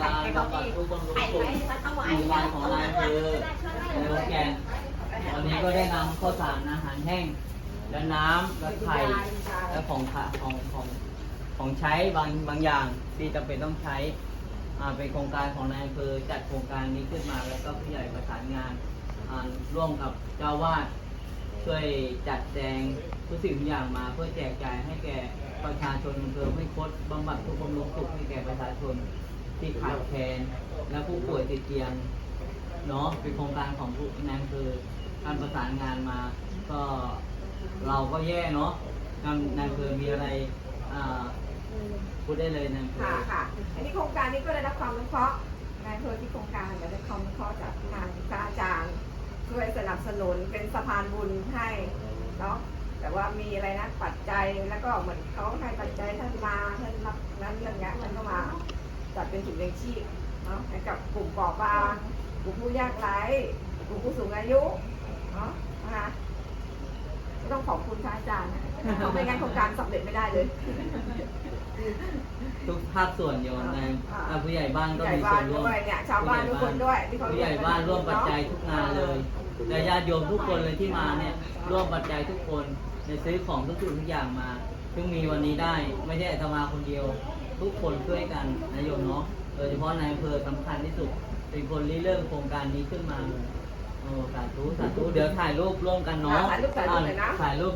การปรับปรุงบำรุงสุขหนึ่วันของนายคือเนื้อแกงวันนี้ก็ได้นำข้าสารอาหารแห้ง และน้ำและไข่และขของของของใช้บางบางอย่างที่จำเป็นต้องใช้ เป็นโครงการของนายอำเภอจัดโครงการนี้ขึ้นมาแล้วก็ผู้ใหญ่ประสานงานร่วมกับเจ้าวาดช่วยจัดแจงทุกสิ่งทุกอย่างมาเพื่อแจกจ่ายให้แก่ประชาชนอำเภอห้วยคดบำบัดทุกข์บำรุงสุขให้แก่ประชาชนที่ขาดแคลนและผู้ป่วยติดเตียงเนาะเป็นโครงการของผู้นายอำเภอการประสานงานมาก็เราก็แย่เนาะนายนายอำเภอมีอะไร อ่าพูดได้เลยนายอำเภอค่ะค่ะ อันนี้โครงการนี้ก็ได้รับความอนุเคราะห์นายอำเภอที่โครงการได้รับความอนุเคราะห์จากทางพระอาจารย์ช่วยสนับสนุนเป็นสะพานบุญให้เนาะแต่ว่ามีอะไรนะปัจจัยแล้วก็เหมือนเขาให้ปัจจัยท่านมาท่านรับนั้นเรื่องเงี้ยท่านก็มาจัดเป็นถุงเลี้ยงชีพเนาะให้กับกลุ่มเปราะบางกลุ่มผู้ยากไร้กลุ่มผู้สูงอายุเนาะนะคะก็ต้องขอบคุณพระอาจารย์นะ เพราะไม่งั้นโครงการสำเร็จไม่ได้เลย ทุกภาคส่วนโยนในอ่าผู้ใหญ่บ้านก็ใหญ่มีบ้าส่วนนร่วมด้วยเนี่ยชาวบ้านทุกคนด้วยที่เขาผู้ใหญ่บ้านร่วมปัจจัยทุกงานเลยและญาติโยมทุกคนเลยที่มาเนี่ยร่วมปัจจัยทุกคนในซื้อของทุกสิ่งทุกอย่างมาซึ่งมีวันนี้ได้ไม่ใช่อาตมาคนเดียว ทุกคนช่วยกันนะโยมเนาะโดยเฉพาะนายอำเภอสำคัญที่สุด เป็นคนริเริ่มโครงการนี้ขึ้นมาโอ้สาธุสาธุเดี๋ยวถ่ายรูปร่วมกันเนาะถ่ายรูปถ่ายรูปเลยนะ ถ่ายรูป